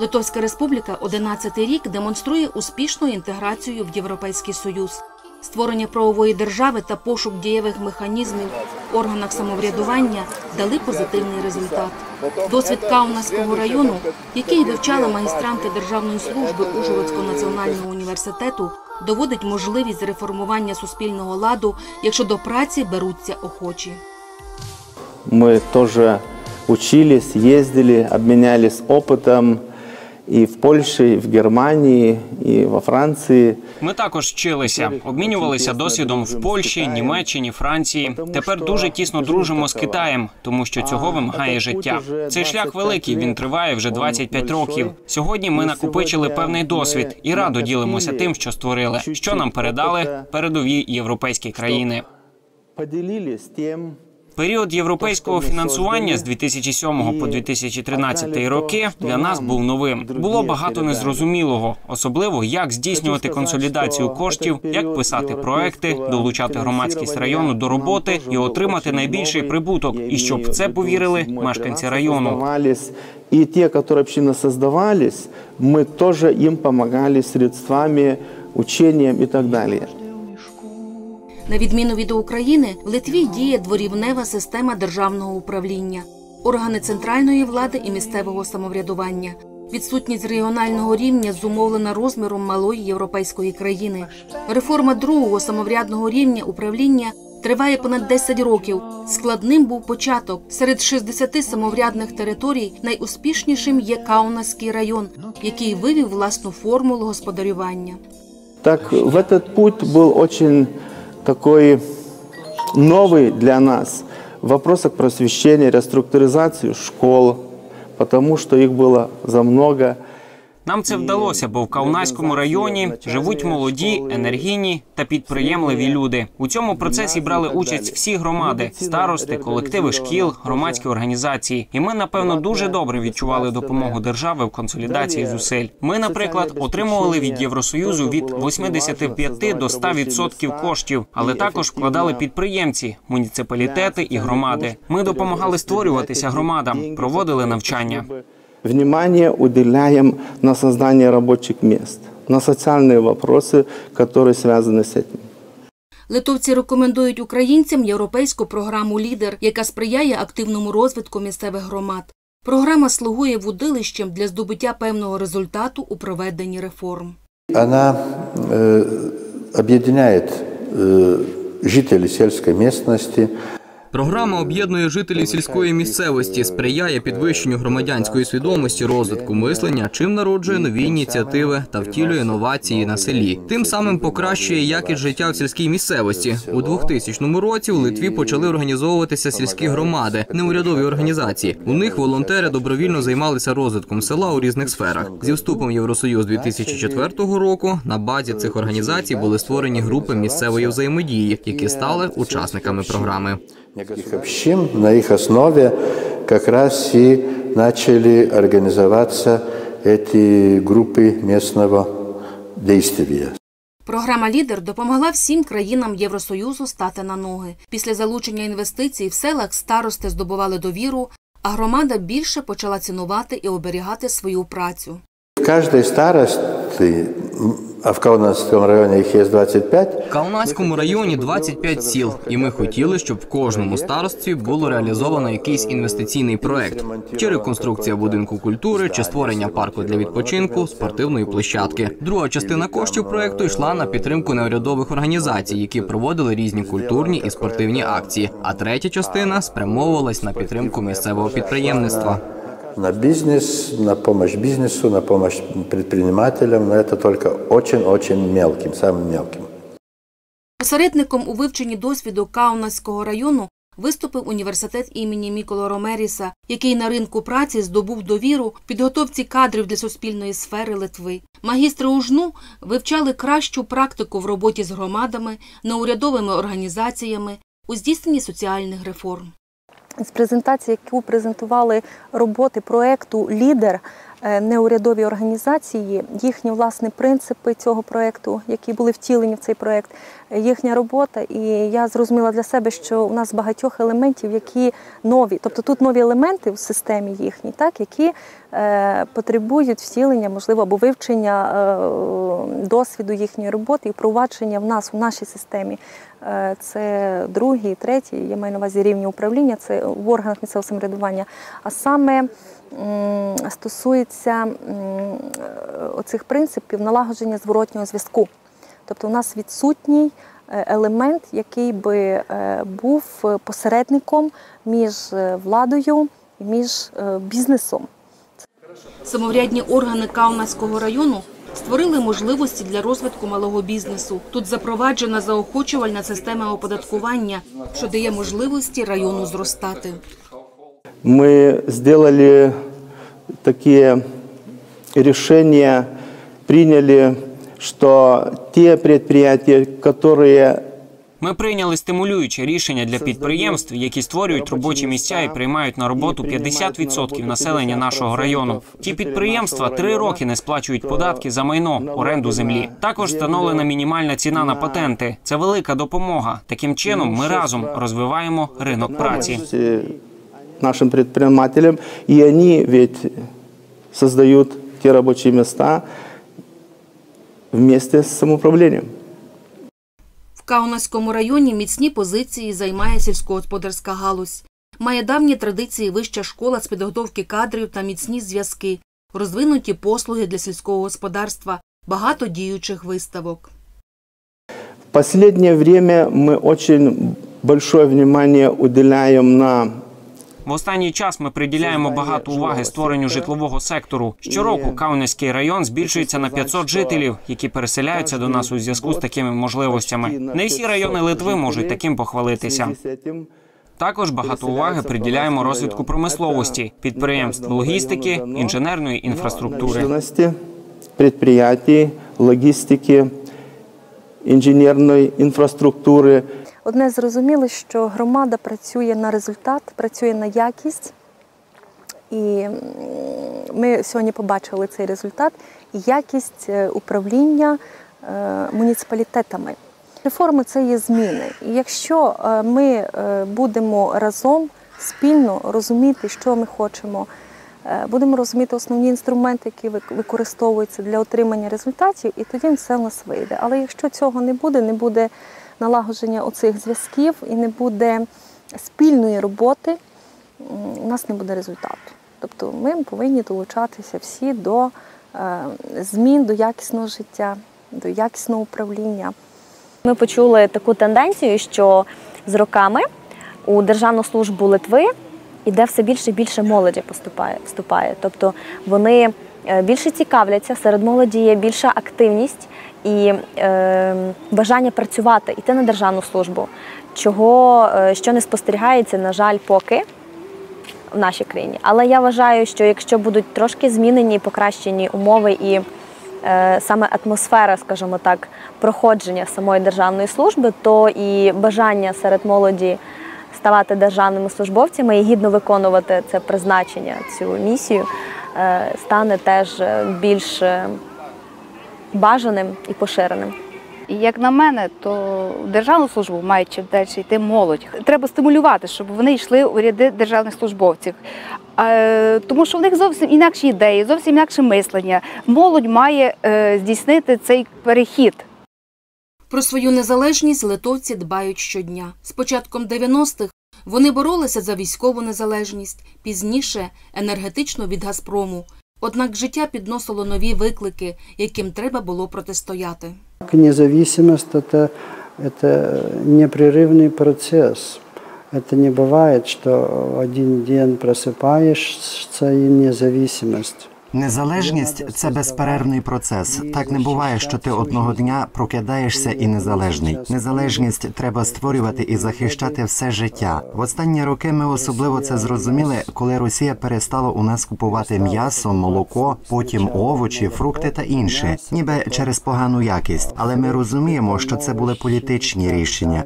Литовська Республіка 11-й рік демонструє успішну інтеграцію в Європейський Союз. Створення правової держави та пошук дієвих механізмів в органах самоврядування дали позитивний результат. Досвід Каунаського району, який вивчали магістранти Державної служби Ужгородського національного університету, доводить можливість реформування суспільного ладу, якщо до праці беруться охочі. Мы тоже учились, ездили, обменялись опытом и в Польше, и в Германии, и во Франции. Ми також вчилися, обмінювалися досвідом в Польщі, Німеччині, Франції. Тепер дуже тісно дружимо з Китаєм, тому що цього вимагає життя. Цей шлях великий. Він триває вже 25 років. Сьогодні ми накопичили певний досвід і радо ділимося тим, що створили, що нам передали передові європейські країни. Поделились тем, Період європейського фінансування з 2007 по 2013 роки для нас був новим. Було багато незрозумілого, особливо як здійснювати консолідацію коштів, як писати проекти, долучати громадськість району до роботи і отримати найбільший прибуток. І щоб в це повірили мешканці району. создавались. И те, которые общины создавались, мы тоже им помогали средствами, учением и так далее. На відміну від України, в Литві діє дворівнева система державного управління, органи центральної влади і місцевого самоврядування. Відсутність регіонального рівня зумовлена розміром малої європейської країни. Реформа другого самоврядного рівня управління триває понад 10 років. Складним був початок. Серед 60 самоврядних територій найуспішнішим є Каунаський район, який вивів власну формулу господарювання. Так в этот путь был очень такой новый для нас в вопросах просвещения, реструктуризации школ, потому что их было за много. Нам це вдалося, бо в Каунаському районі живуть молоді, енергійні та підприємливі люди. У цьому процесі брали участь всі громади, старости, колективи шкіл, громадські організації. І ми, напевно, дуже добре відчували допомогу держави в консолідації зусиль. Ми, наприклад, отримували від Євросоюзу від 85 до 100% коштів, але також вкладали підприємці, муніципалітети і громади. Ми допомагали створюватися громадам, проводили навчання Внимание уделяем на создание рабочих мест, на социальные вопросы, которые связаны с этим. Литовці рекомендують українцям європейську програму Лідер, яка сприяє активному розвитку місцевих громад. Програма слугує вудилищем для здобуття певного результату у проведенні реформ. Она э, объединяет э, жителей сельской местности, Програма об'єднує жителів сільської місцевості, сприяє підвищенню громадянської свідомості, розвитку мислення, чим народжує нові ініціативи та втілює новації на селі. Тим самим покращує якість життя в сільській місцевості. У 2000 році у Литві почали організовуватися сільські громади, неурядові організації. У них волонтери добровільно займалися розвитком села у різних сферах. Зі вступом в Євросоюз 2004 року на базі цих організацій були створені групи місцевої взаємодії, які стали учасниками програми. Неких общин, на их основе как раз и начали организоваться эти группы местного действия. Програма Лідер допомогла всім країнам Євросоюзу стати на ноги. Після залучення інвестицій в селах старости здобували довіру, а громада більше почала цінувати і оберігати свою працю. В каждой старости, а в Каунасском районе их есть 25, В Каунаському районі 25 сіл, і ми хотіли, щоб в кожному старостці було реалізовано якийсь інвестиційний проект, чи реконструкція будинку культури, чи створення парку для відпочинку, спортивної площадки. Друга частина коштів проекту йшла на підтримку неурядових організацій, які проводили різні культурні і спортивні акції. А третя частина спрямовувалась на підтримку місцевого підприємництва. На бизнес, на помощь бизнесу, на помощь предпринимателям, но это только очень-очень мелким, самым мелким. Посередником у вивченні досвіду Каунаського району виступив університет імені Міколо Ромеріса, який на ринку праці здобув довіру в підготовці кадрів для суспільної сфери Литви. Магістри УЖНУ вивчали кращу практику в роботі з громадами, неурядовими організаціями у здійсненні соціальних реформ. З презентації, яку презентували роботи проекту Лідер, неурядові організації, їхні власне принципи цього проєкту, які були втілені в цей проєкт, е, їхня робота. І я зрозуміла для себе, що у нас багатьох елементів, які нові, тобто тут нові елементи в системі їхній, так, які е, потребують втілення, можливо, або вивчення е, досвіду їхньої роботи і впровадження в нас, в нашій системі. Е, Це другий, третій, я маю на увазі рівні управління, це в органах місцевого самоврядування. А саме стосується е, оцих принципів налагодження зворотнього зв'язку. Тобто у нас відсутній е, елемент, який би е, був посередником між владою і між бізнесом. Самоврядні органи Каунаського району створили можливості для розвитку малого бізнесу. Тут запроваджена заохочувальна система оподаткування, що дає можливості району зростати. Мы сделали такие решения, приняли, что те предприятия, которые Ми прийняли стимулююче рішення для підприємств, які створюють робочі місця і приймають на роботу 50% населення нашого району. Ті підприємства три роки не сплачують податки за майно, оренду землі. Також встановлена мінімальна ціна на патенти. Це велика допомога. Таким чином, ми разом розвиваємо ринок праці. Нашим предпринимателям, и они ведь создают те рабочие места вместе с самоуправлением. В Каунаському районі міцні позиції займає сільськогосподарська галузь. Має давні традиції вища школа з підготовки кадрів та міцні зв'язки, розвинуті послуги для сільського господарства, багато діючих виставок. В последнее время мы очень большое внимание уделяем на В останній час ми приділяємо багато уваги створенню житлового сектору. Щороку Каунецький район збільшується на 500 жителів, які переселяються до нас у зв'язку з такими можливостями. Не всі райони Литви можуть таким похвалитися. в связи с этим Також багато уваги приділяємо розвитку промисловості, підприємств логістики, інженерної інфраструктури. промышленности, предприятий, логистики, инженерной инфраструктуры. Одне зрозуміло, що громада працює на результат, працює на якість. І ми сьогодні побачили цей результат і якість е, управління е, муніципалітетами. Реформи це є зміни. І якщо е, ми будемо разом спільно розуміти, що ми хочемо, будемо розуміти основні інструменти, які використовуються для отримання результатів, і тоді все в нас вийде. Але якщо цього не буде, не буде налагодження оцих зв'язків і не буде спільної роботи, у нас не буде результату. Тобто ми повинні долучатися всі до е, змін, до якісного життя, до якісного управління. Ми почули таку тенденцію, що з роками у Державну службу Литви іде все більше і більше молоді поступає, вступає. Тобто вони більше цікавляться, серед молоді є більша активність і е, бажання працювати, йти на державну службу, чого е, що не спостерігається, на жаль, поки в нашій країні. Але я вважаю, що якщо будуть трошки змінені, покращені умови і е, саме атмосфера, скажімо так, проходження самої державної служби, то і бажання серед молоді ставати державними службовцями і гідно виконувати це призначення, цю місію, е, стане теж е, більш е, бажаним і поширеним. І як на мене, то в державну службу мають чим далі йти молодь. Треба стимулювати, щоб вони йшли у ряди державних службовців. Е, Тому що в них зовсім інакші ідеї, зовсім інакше мислення. Молодь має е, здійснити цей перехід. Про свою незалежність литовці дбають щодня. З початком 90-х вони боролися за військову незалежність, пізніше енергетично від Газпрому. Однак життя підносило нові виклики, яким треба було протистояти. Независимость это, это непрерывный процесс. Это не бывает, что в один день просыпаешься и независимость. Незалежність це безперервний процес. Так не буває, що ти одного дня прокидаєшся і незалежний. Незалежність треба створювати і захищати все життя. В останні роки ми особливо це зрозуміли, коли Росія перестала у нас купувати м'ясо, молоко, потім овочі, фрукти та інше, ніби через погану якість. Але ми розуміємо, що це були політичні рішення.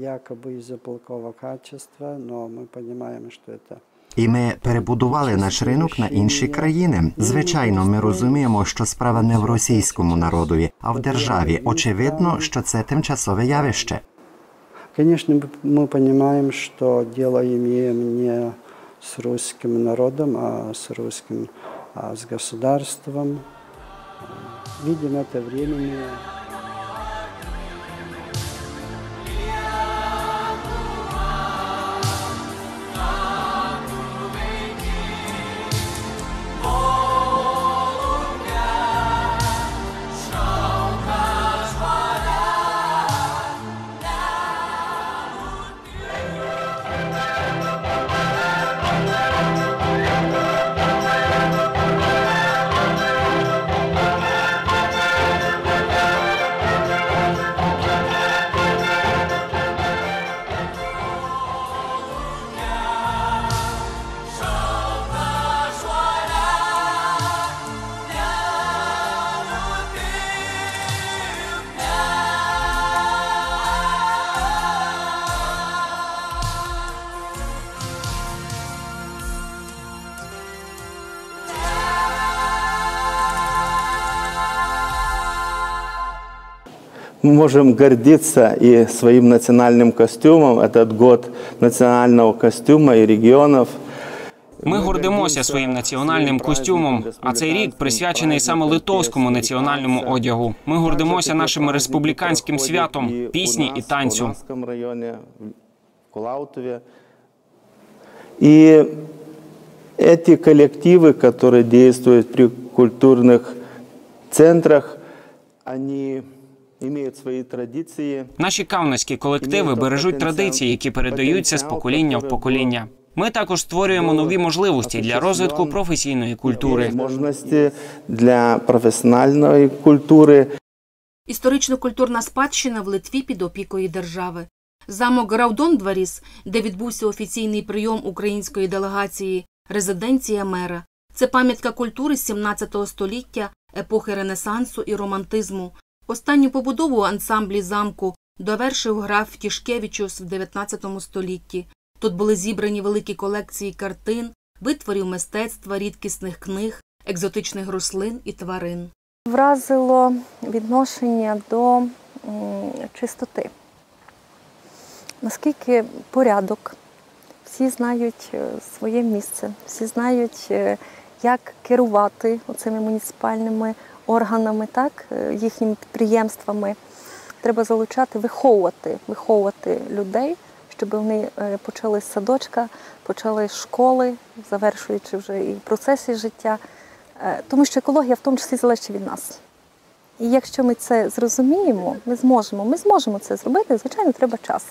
Якобы из-за плохого качества, но мы понимаем, что это І ми перебудували наш ринок на інші країни. Звичайно, ми розуміємо, що справа не в російському народові, а в державі. Очевидно, що це тимчасове явище. Конечно, мы- мы понимаем, что дело имеем не с русским народом, а с русским, а с государством. Видим это временное. Мы можем гордиться и своим национальным костюмом. Этот год национального костюма и регионов. Ми гордимося своїм національним костюмом. А цей рік присвячений саме литовському національному одягу. Ми гордимося нашим республіканським святом, пісні і танцю. В Уланском районе, в Кулаутове. И эти коллективы, которые действуют при культурных центрах, они имеют свои традиции. Наші кавнацькі колективи бережуть традиції, які передаються з покоління в покоління. Ми також створюємо нові можливості для розвитку професійної культури. Возможности для профессиональной культуры. Історично-культурна спадщина в Литві під опікою держави. Замок Граудон-Дваріс, де відбувся офіційний прийом української делегації, резиденція мера. Це пам'ятка культури з 17 століття, епохи Ренесансу і романтизму. Останню побудову ансамблі замку довершив граф Тішкевичус в 19 столітті. Тут були зібрані великі колекції картин, витворів мистецтва, рідкісних книг, екзотичних рослин і тварин. Вразило відношення до чистоти. Наскільки порядок, всі знають е, своє місце, всі знають, е, як керувати цими муніципальними органами, так, е, їхніми підприємствами. Треба залучати, виховувати, виховувати людей, щоб вони е, почали з садочка, почали з школи, завершуючи вже і в процесі життя. Е, Тому що екологія в тому числі залежить від нас. І якщо ми це зрозуміємо, ми зможемо. Ми зможемо це зробити. Звичайно, треба час.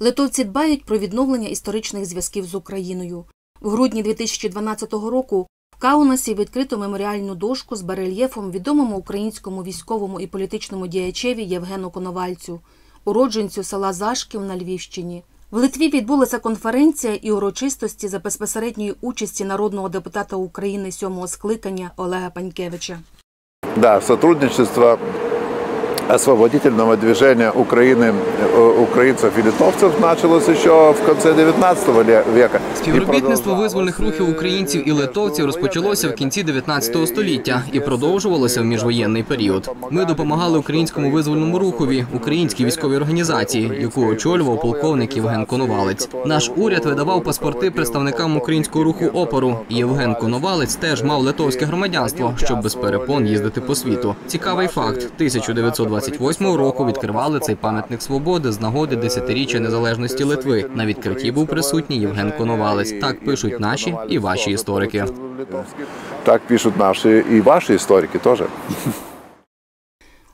Литовці дбають про відновлення історичних зв'язків з Україною. В грудні 2012 року Каунасі відкрито меморіальну дошку з барельєфом відомому українському військовому і політичному діячеві Євгену Коновальцю, уродженцю села Зашків на Львівщині. В Литві відбулася конференція і урочистості за безпосередньої участі народного депутата України сьомого скликання Олега Панькевича. Да, сотрудничество освободительного движения Украины, э, украинцев и литовцев началось еще в конце 19 ле- века. Співробітництво визвольних рухів українців і литовців розпочалося в кінці 19 століття і продовжувалося в міжвоєнний період. Ми допомагали українському визвольному рухові, українській військовій організації, яку очолював полковник Євген Коновалець. Наш уряд видавав паспорти представникам українського руху опору. І Євген Коновалець теж мав литовське громадянство, щоб без перепон їздити по світу. Цікавий факт: 1928 року відкривали цей пам'ятник свободи з нагоди десятиріччя незалежності Литви. На відкритті був присутній Євген Коновалець. Так пишуть наші і ваші історики. Так пишут наши и ваши историки тоже.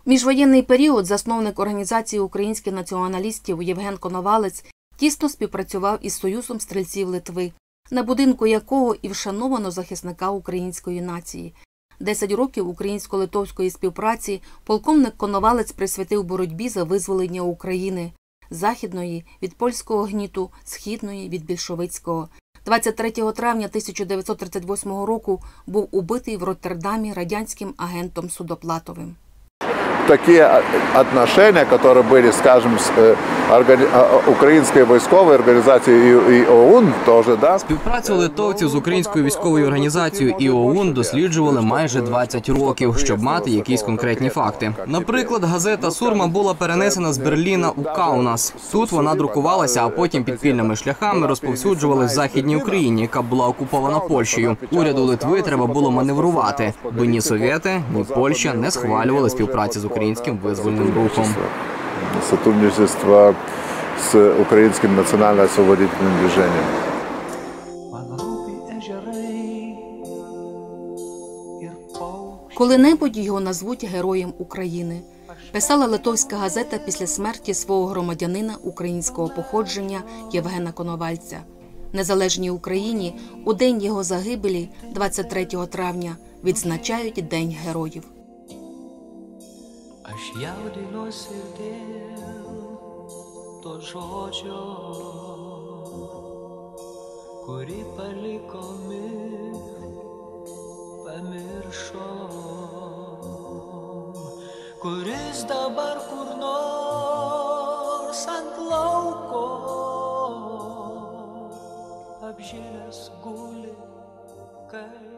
В Міжвоєнний період засновник організації українських націоналістів Євген Коновалець тісно співпрацював із Союзом стрільців Литви, на будинку якого і вшановано захисника української нації. Десять років українсько-литовської співпраці полковник Коновалець присвятив боротьбі за визволення України західної від польського гніту, східної від більшовицького. 23 травня 1938 року був убитий в Роттердамі радянським агентом Судоплатовим Такие отношения, которые были, скажем, с, э, органи- а, а, украинской войсковой организации и, и ОУН тоже, да, Співпрацю литовців з українською військовою організацією і ОУН досліджували майже 20 років, щоб мати якісь конкретні факти. Наприклад, газета Сурма була перенесена з Берліна у Каунас. Тут вона друкувалася, а потім підпільними шляхами розповсюджувалась в західній Україні, яка була окупована Польщею. Уряду Литви треба було маневрувати, бо ні Совєти, ні Польща не схвалювали співпраці з українським визвольним рухом. сотрудничество с украинским национально-освободительным движением. Коли-небудь його назвуть Героєм України. Писала литовська газета після смерті свого громадянина українського походження Євгена Коновальця. Незалежній Україні у день його загибелі, 23 травня, відзначають День героїв. Aš jaudinuosi dėl to žodžio, kurį palikomi, pamiršom, kuris dabar kur nors ant lauko apžėlęs guli kaip